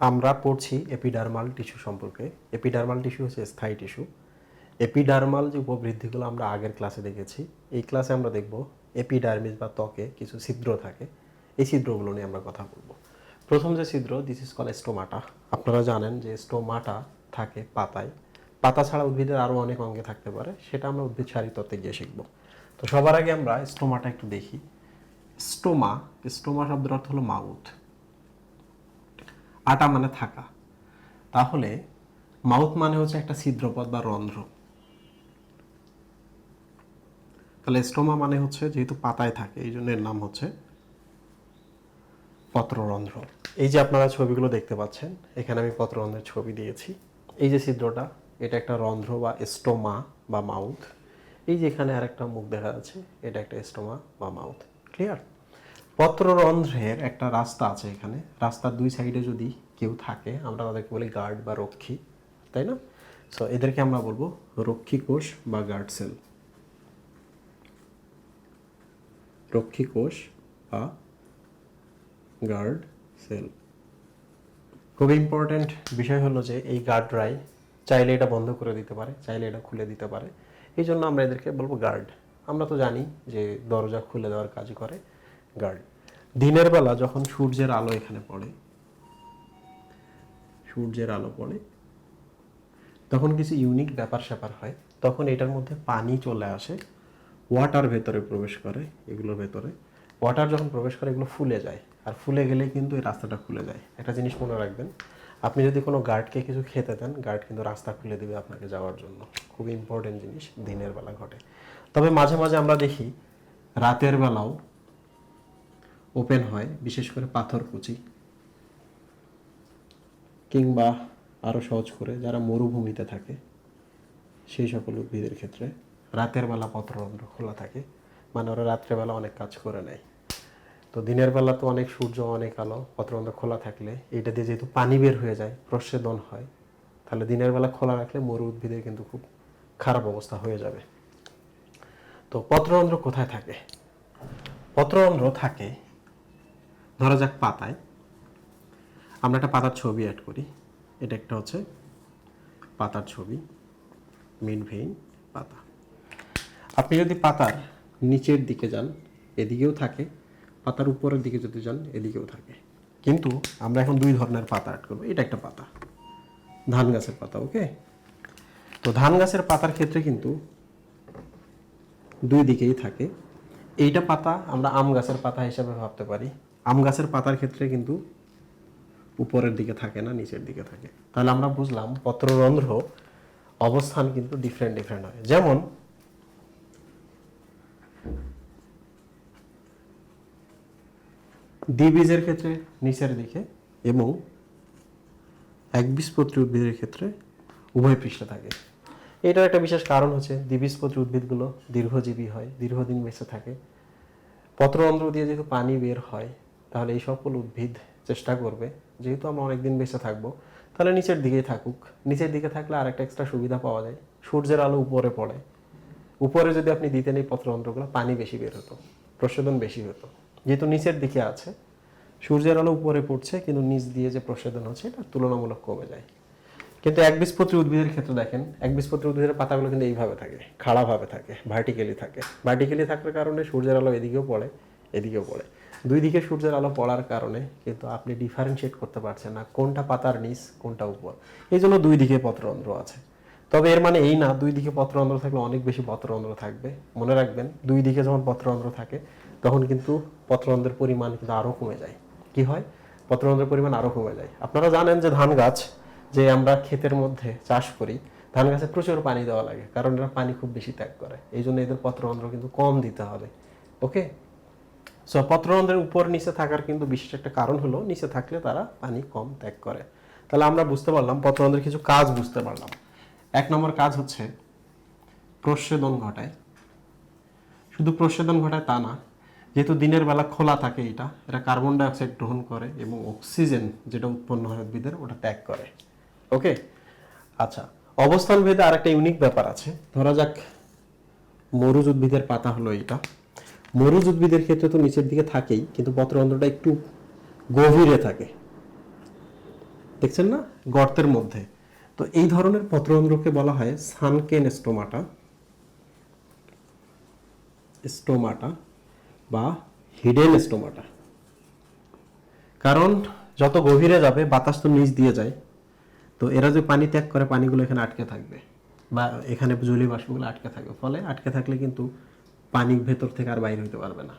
আমরা পড়ছি epidermal tissue সম্পর্কে। এপিডার্মাল টিস্যু হচ্ছে স্থায়ী টিস্যু এপিডার্মাল যে উপবৃদ্ধিগুলো আমরা আগের ক্লাসে দেখেছি, এই ক্লাসে আমরা দেখব এপিডার্মিস বা ত্বকে কিছু ছিদ্র থাকে। এই ছিদ্রগুলো নিয়ে আমরা কথা বলব। প্রথম যে ছিদ্র দিস ইজ কল স্টোমাটা আপনারা জানেন যে স্টোমাটা থাকে পাতায়। পাতা ছাড়া উদ্ভিদের আরও অনেক অঙ্গে থাকতে পারে, সেটা আমরা উদ্ভিদ তত্ত্বে গিয়ে শিখব। তো সবার আগে আমরা স্টোমাটা একটু দেখি। স্টোমা স্টোমা শব্দের অর্থ হলো মাউথ। আটা মানে থাকা। তাহলে মাউথ মানে হচ্ছে একটা ছিদ্রপথ বা রন্ধ্র। তাহলে স্টোমা মানে হচ্ছে যেহেতু পাতায় থাকে, এই জন্য এর নাম হচ্ছে পত্ররন্ধ্র। এই যে আপনারা ছবিগুলো দেখতে পাচ্ছেন, এখানে আমি পত্ররন্ধ্রের ছবি দিয়েছি। এই যে ছিদ্রটা, এটা একটা রন্ধ্র বা স্টোমা বা মাউথ। এই যে এখানে আরেকটা মুখ দেখা যাচ্ছে, এটা একটা স্টোমা বা মাউথ। ক্লিয়ার? পত্ররন্ধ্রের একটা রাস্তা আছে এখানে। রাস্তার দুই সাইডে যদি কেউ থাকে, আমরা তাদেরকে বলি গার্ড বা রক্ষী, তাই না? সো এদেরকে আমরা বলব রক্ষী কোষ বা গার্ড সেল রক্ষী কোষ বা গার্ড সেল খুব ইম্পর্ট্যান্ট বিষয় হলো যে, এই গার্ডরাই চাইলে এটা বন্ধ করে দিতে পারে, চাইলে এটা খুলে দিতে পারে। এই জন্য আমরা এদেরকে বলব গার্ড আমরা তো জানি যে দরজা খুলে দেওয়ার কাজ করে। গার্ড। দিনের বেলা যখন সূর্যের আলো এখানে পড়ে, সূর্যের আলো পড়ে, তখন কিছু ইউনিক ব্যাপার স্যাপার হয়। তখন এটার মধ্যে পানি চলে আসে ওয়াটার ভেতরে প্রবেশ করে এগুলোর ভেতরে। ওয়াটার যখন প্রবেশ করে, এগুলো ফুলে যায়। আর ফুলে গেলে কিন্তু এই রাস্তাটা খুলে যায়। একটা জিনিস মনে রাখবেন, আপনি যদি কোনো গার্ডকে কিছু খেতে দেন, গার্ড কিন্তু রাস্তা খুলে দেবে আপনাকে যাওয়ার জন্য। খুব ইম্পর্টেন্ট জিনিস দিনের বেলা ঘটে। তবে মাঝে মাঝে আমরা দেখি, রাতের বেলাও ওপেন হয়, বিশেষ করে পাথরকুচি কিংবা আরও সহজ করে, যারা মরুভূমিতে থাকে, সেই সকল উদ্ভিদের ক্ষেত্রে রাতের বেলা পত্ররন্ধ্র খোলা থাকে। মানে ওরা রাত্রেবেলা অনেক কাজ করে নেয়। তো দিনের বেলা তো অনেক সূর্য, অনেক আলো, পত্ররন্ধ্র খোলা থাকলে এটা দিয়ে যেহেতু পানি বের হয়ে যায় প্রস্বেদন হয়, তাহলে দিনের বেলা খোলা রাখলে মরু উদ্ভিদের কিন্তু খুব খারাপ অবস্থা হয়ে যাবে। তো পত্ররন্ধ্র কোথায় থাকে? পত্ররন্ধ্র থাকে ধরা যাক পাতায়। আমরা একটা পাতার ছবি অ্যাড করি। এটা একটা হচ্ছে পাতার ছবি মিড ভেইন পাতা। আপনি যদি পাতার নিচের দিকে যান, এদিকেও থাকে। পাতার উপরের দিকে যদি যান, এদিকেও থাকে। কিন্তু আমরা এখন দুই ধরনের পাতা অ্যাড করব। এটা একটা পাতা। ধান গাছের পাতা ওকে তো ধান গাছের পাতার ক্ষেত্রে কিন্তু দুই দিকেই থাকে। এইটা পাতা আমরা আম গাছের পাতা হিসাবে ভাবতে পারি। আম গাছের পাতার ক্ষেত্রে কিন্তু উপরের দিকে থাকে না, নিচের দিকে থাকে। তাহলে আমরা বুঝলাম পত্ররন্ধ্র অবস্থান কিন্তু ডিফারেন্ট ডিফারেন্ট হয়। যেমন, দ্বিবীজের ক্ষেত্রে নিচের দিকে এবং একবীজপত্রী উদ্ভিদের ক্ষেত্রে উভয় পৃষ্ঠে থাকে। এটার একটা বিশেষ কারণ হচ্ছে দ্বিবীজপত্রী উদ্ভিদগুলো দীর্ঘজীবী হয়, দীর্ঘদিন বেঁচে থাকে। পত্ররন্ধ্র দিয়ে যেহেতু পানি বের হয় তাহলে এই সকল উদ্ভিদ চেষ্টা করবে। যেহেতু আমরা অনেকদিন বেঁচে থাকব, তাহলে নিচের দিকেই থাকুক। নিচের দিকে থাকলে আরেকটা এক্সট্রা সুবিধা পাওয়া যায়। সূর্যের আলো উপরে পড়ে। উপরে যদি আপনি দিতেন এই পত্ররন্ধ্রগুলো পানি বেশি বের হতো, প্রশোধন বেশি হতো। যেহেতু নিচের দিকে আছে, সূর্যের আলো উপরে পড়ছে, কিন্তু নিচ দিয়ে যে প্রশোধন হচ্ছে, এটা তুলনামূলক কমে যায়। কিন্তু একবীজপত্রী উদ্ভিদের ক্ষেত্রে দেখেন একবীজপত্রী উদ্ভিদের পাতাগুলো কিন্তু এইভাবে থাকে, খাড়াভাবে থাকে ভার্টিক্যালি থাকে। ভার্টিক্যালি থাকার কারণে সূর্যের আলো এদিকেও পড়ে এদিকেও পড়ে। দুই দিকে সূর্যের আলো পড়ার কারণে কিন্তু আপনি ডিফারেন্সিয়েট করতে পারছেন না কোনটা পাতার নিচ, কোনটা উপর। এই জন্য দুই দিকে পত্ররন্ধ্র আছে। তবে এর মানে এই না, দুই দিকে পত্ররন্ধ্র থাকলে অনেক বেশি পত্ররন্ধ্র থাকবে। মনে রাখবেন, দুই দিকে যখন পত্ররন্ধ্র থাকে, তখন কিন্তু পত্ররন্ধ্রের পরিমাণ কিন্তু আরও কমে যায়। কি হয়? পত্ররন্ধ্রের পরিমাণ আরও কমে যায়। আপনারা জানেন যে ধান গাছ যে আমরা ক্ষেতের মধ্যে চাষ করি, ধান গাছে প্রচুর পানি দেওয়া লাগে, কারণ এরা পানি খুব বেশি ত্যাগ করে। এই জন্য এদের পত্ররন্ধ্র কিন্তু কম দিতে হবে। ওকে? সো পত্ররন্ধ্রের উপর নিচে থাকার কিন্তু বিশেষ একটা কারণ হলো নিচে থাকলে তারা পানি কম ত্যাগ করে। তাহলে আমরা বুঝতে পারলাম, পত্ররন্ধ্রের কিছু কাজ বুঝতে পারলাম। এক নম্বর কাজ হচ্ছে প্রস্বেদন ঘটায়। শুধু প্রস্বেদন ঘটায় তা না, যেহেতু দিনের বেলা খোলা থাকে এটা এটা কার্বন ডাইঅক্সাইড গ্রহণ করে এবং অক্সিজেন যেটা উৎপন্ন হয় উদ্ভিদের, ওটা ত্যাগ করে। ওকে? আচ্ছা অবস্থান ভেদে আর একটা ইউনিক ব্যাপার আছে। ধরা যাক মরুজ উদ্ভিদের পাতা হলো এটা মরুজ উদ্ভিদের ক্ষেত্রে তো নিচের দিকে থাকেই, কিন্তু পত্ররন্ধ্রটা একটু গভীরে থাকে। দেখছেন না? গর্তের মধ্যে। তো এই ধরনের পত্ররন্ধ্রকে বলা হয় সানকেন স্টোমাটা স্টোমাটা বা হিডেন স্টোমাটা। কারণ যত গভীরে যাবে, বাতাস তো নিচ দিয়ে যায়, তো এরা যে পানি ত্যাগ করে, পানিগুলো এখানে আটকে থাকবে বা এখানে জলীয় বাষ্পগুলো আটকে থাকবে, ফলে আটকে থাকলে কিন্তু পানি ভেতর থেকে আর বাইরে হতে পারবে না।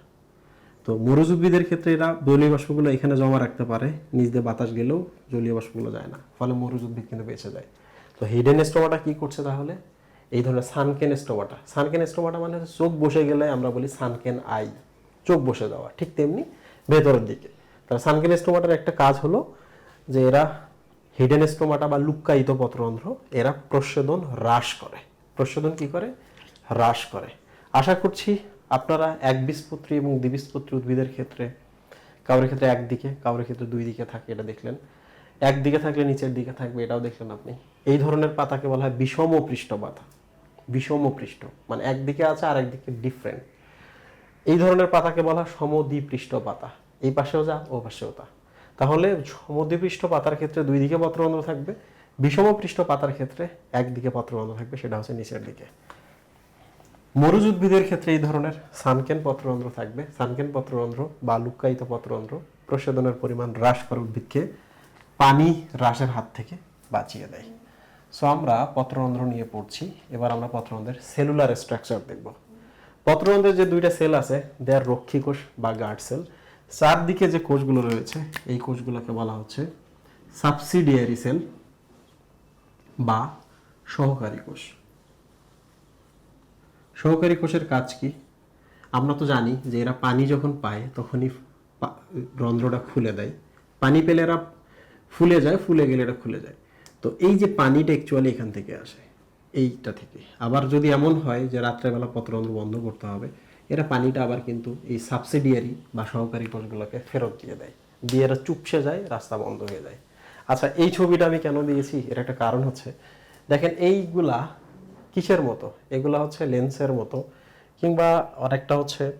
তো মরুজুদ্ভিদের ক্ষেত্রে এরা জলীয় বাষ্পগুলো এখানে জমা রাখতে পারে, নিচ দিয়ে বাতাস গেলেও জলীয় বাষ্পগুলো যায় না, ফলে মরুজুদ্ভিদ কিন্তু বেঁচে যায়। তো হিডেন স্টোমাটা কী করছে তাহলে? এই ধরনের সানকেন স্টোমাটা সানকেন স্টোমাটা মানে হচ্ছে চোখ বসে গেলে আমরা বলি সানকেন আই চোখ বসে যাওয়া, ঠিক তেমনি ভেতরের দিকে। তাহলে সানকেন স্টোমাটার একটা কাজ হলো যে এরা হিডেন স্টোমাটা বা লুক্কায়িত পত্ররন্ধ্র এরা প্রস্বেদন হ্রাস করে। প্রস্বেদন কি করে? হ্রাস করে। আশা করছি আপনারা এক একবীজপত্রী এবং দ্বিবীজপত্রী উদ্ভিদের ক্ষেত্রে, কারোর ক্ষেত্রে একদিকে কারোর ক্ষেত্রে দুই দিকে থাকে এটা দেখলেন। একদিকে থাকলে নিচের দিকে থাকবে এটাও দেখলেন আপনি। এই ধরনের পাতাকে বলা হয় বিষম পৃষ্ঠ পাতা। বিষম পৃষ্ঠ মানে একদিকে আছে আর একদিকে ডিফারেন্ট এই ধরনের পাতাকে বলা হয় সমদ্বিপৃষ্ঠ পাতা। এই পাশেও যা, ও পাশেও তা। তাহলে সমদ্বিপৃষ্ঠ পাতার ক্ষেত্রে দুই দিকে পত্রবন্ধ থাকবে বিষমপৃষ্ঠ পাতার ক্ষেত্রে একদিকে পত্রবন্ধ থাকবে, সেটা হচ্ছে নিচের দিকে। মরুজ উদ্ভিদের ক্ষেত্রে এই ধরনের সানকেন পত্ররন্ধ্র থাকবে। সানকেন পত্ররন্ধ্র বা লুক্কায়িত পত্ররন্ধ্র প্রসাদনের পরিমাণ হ্রাস করে উদ্ভিদকে পানি হ্রাসের হাত থেকে বাঁচিয়ে দেয়। সো আমরা পত্ররন্ধ্র নিয়ে পড়ছি। এবার আমরা পত্ররন্ধ্রের সেলুলার স্ট্রাকচার দেখব। পত্ররন্ধ্রের যে দুইটা সেল আছে দেয়ার রক্ষী কোষ বা গার্ড সেল। চারদিকে যে কোষগুলো রয়েছে, এই কোষগুলোকে বলা হচ্ছে সাবসিডিয়ারি সেল বা সহকারী কোষ। সহকারী কোষের কাজ কি? আমরা তো জানি যে এরা পানি যখন পায়, তখনই রন্ধ্রটা খুলে দেয়। পানি পেলে এরা ফুলে যায়, ফুলে গেলে এটা খুলে যায়। তো এই যে পানিটা অ্যাকচুয়ালি এখান থেকে আসে, এইটা থেকে। আবার যদি এমন হয় যে রাত্রেবেলা পত্ররন্ধ্র বন্ধ করতে হবে, এরা পানিটা আবার কিন্তু এই সাবসিডিয়ারি বা সহকারী কোষগুলোকে ফেরত দিয়ে দেয়। দিয়ে এরা চুপসে যায়, রাস্তা বন্ধ হয়ে যায়। আচ্ছা এই ছবিটা আমি কেন দিয়েছি? এর একটা কারণ হচ্ছে, দেখেন এইগুলা কিসের মতো? এগুলা হচ্ছে লেন্সের মতো। কিংবা আরেকটা হচ্ছে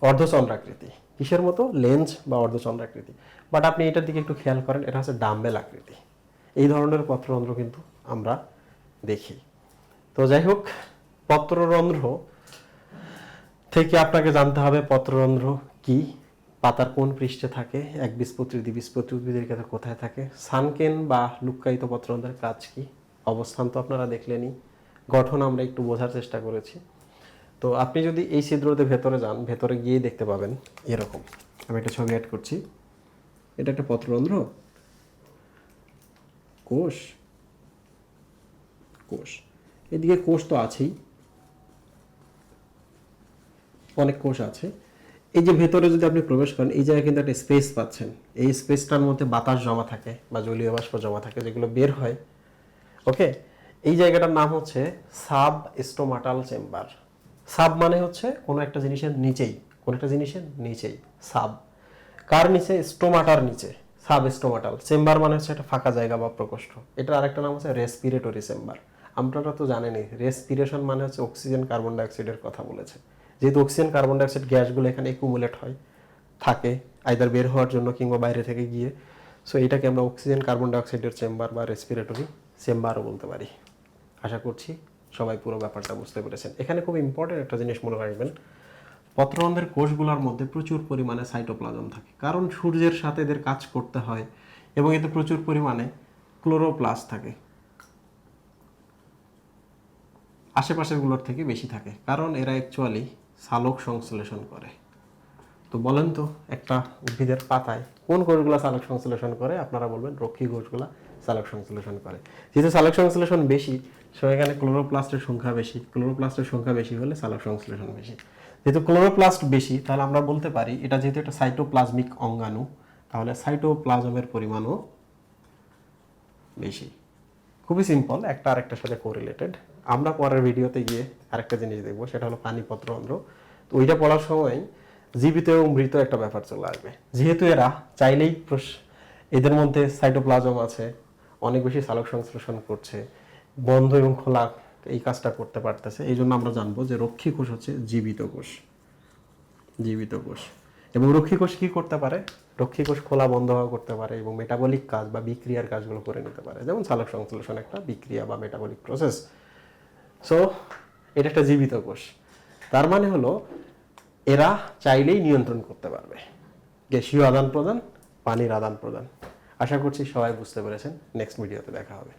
অর্ধচন্দ্রাকৃতি। কিসের মতো? লেন্স বা অর্ধচন্দ্রাকৃতি। বাট আপনি এটার দিকে একটু খেয়াল করেন, এটা হচ্ছে ডাম্বেল আকৃতি। এই ধরনের পত্ররন্ধ্র কিন্তু আমরা দেখি। তো যাই হোক, পত্ররন্ধ্র থেকে আপনাকে জানতে হবে, পত্ররন্ধ্র কি? পাতার কোন পৃষ্ঠে থাকে? এক একবীজপত্রী দ্বিবীজপত্রী উদ্ভিদের ক্ষেত্রে কোথায় থাকে? সানকেন বা লুক্কায়িত পত্ররন্ধ্রের কাজ কি? অবস্থান তো আপনারা দেখলেনই। গঠন আমরা একটু বোঝার চেষ্টা করেছি। তো আপনি যদি এই ছিদ্রতে ভেতরে যান, ভেতরে গিয়ে দেখতে পাবেন এরকম। আমি একটা ছবি অ্যাড করছি। এটা একটা পত্ররন্ধ্র? কোষ? কোষ। এদিকে কোষ তো আছেই। অনেক কোষ আছে। এই যে ভেতরে যদি আপনি প্রবেশ করেন, এই জায়গায় কিন্তু একটা স্পেস পাচ্ছেন। এই স্পেসটার মধ্যে বাতাস জমা থাকে বা জলীয় বাষ্প জমা থাকে, যেগুলো বের হয়। ওকে এই জায়গাটার নাম হচ্ছে সাব স্টোমাটাল চেম্বার। সাব মানে হচ্ছে কোনো একটা জিনিসের নিচেই, কোনো একটা জিনিসের নিচেই। সাব। কার নিচে? স্টোমাটার নিচে। সাব স্টোমাটাল চেম্বার মানে হচ্ছে একটা ফাঁকা জায়গা বা প্রকোষ্ঠ। এটার আরেকটা নাম হচ্ছে রেসপিরেটরি চেম্বার। আপনারা তো জানেনই, রেসপিরেশন মানে হচ্ছে অক্সিজেন কার্বন ডাইঅক্সাইডের কথা বলেছে। যেহেতু অক্সিজেন কার্বন ডাইঅক্সাইড গ্যাসগুলো এখানে একুমুলেট হয়, থাকে আইদার বের হওয়ার জন্য কিংবা বাইরে থেকে গিয়ে। সো এটাকে আমরা অক্সিজেন কার্বন ডাইঅক্সাইডের চেম্বার বা রেসপিরেটরি চেম্বারও বলতে পারি। আশা করছি সবাই পুরো ব্যাপারটা বুঝতে পেরেছেন। এখানে খুব ইম্পর্টেন্ট একটা জিনিস মনে রাখবেন পত্ররন্ধ্রের কোষগুলোর মধ্যে প্রচুর পরিমাণে সাইটোপ্লাজম থাকে। কারণ সূর্যের সাথে এদের কাজ করতে হয় এবং এতে প্রচুর পরিমাণে ক্লোরোপ্লাস থাকে। আশেপাশেরগুলোর থেকে বেশি থাকে, কারণ এরা অ্যাকচুয়ালি সালোক সংশ্লেষণ করে। তো বলেন তো, একটা উদ্ভিদের পাতায় কোন কোষগুলো সালোক সংশ্লেষণ করে? আপনারা বলবেন রক্ষী কোষগুলা। সালোক সংশ্লেষণ করে। যেহেতু সালোক সংশ্লেষণ বেশি সো এখানে ক্লোরোপ্লাস্টের সংখ্যা বেশি। ক্লোরোপ্লাস্টের সংখ্যা বেশি হলে সালোক সংশ্লেষণ বেশি। যেহেতু ক্লোরোপ্লাস্ট বেশি, তাহলে আমরা বলতে পারি এটা যেহেতু একটা সাইটোপ্লাজমিক অঙ্গাণু, তাহলে সাইটোপ্লাজমের পরিমাণও বেশি। খুবই সিম্পল একটা আরেকটার সাথে কোরিলেটেড আমরা পরের ভিডিওতে গিয়ে আরেকটা জিনিস দেখব, সেটা হলো পানিপত্র অন্ধ্র তো ওইটা পড়ার সময় জীবিত এবং মৃত একটা ব্যাপার চলে আসবে। যেহেতু এরা চাইলেই এদের মধ্যে সাইটোপ্লাজম আছে অনেক বেশি সালোক সংশ্লেষণ করছে, বন্ধ এবং খোলা এই কাজটা করতে পারতেছে। এই জন্য আমরা জানব যে রক্ষী কোষ হচ্ছে জীবিত কোষ। জীবিত কোষ। এবং রক্ষী কোষ কি করতে পারে? রক্ষী কোষ খোলা বন্ধ হওয়া করতে পারে এবং মেটাবলিক কাজ বা বিক্রিয়ার কাজগুলো করে নিতে পারে। যেমন সালোক সংশ্লেষণ একটা বিক্রিয়া বা মেটাবলিক প্রসেস সো এটা একটা জীবিত কোষ। তার মানে হলো, এরা চাইলেই নিয়ন্ত্রণ করতে পারবে। গ্যাসীয় আদান প্রদান, পানির আদান প্রদান। আশা করছি সবাই বুঝতে পেরেছেন। নেক্সট ভিডিওতে দেখা হবে।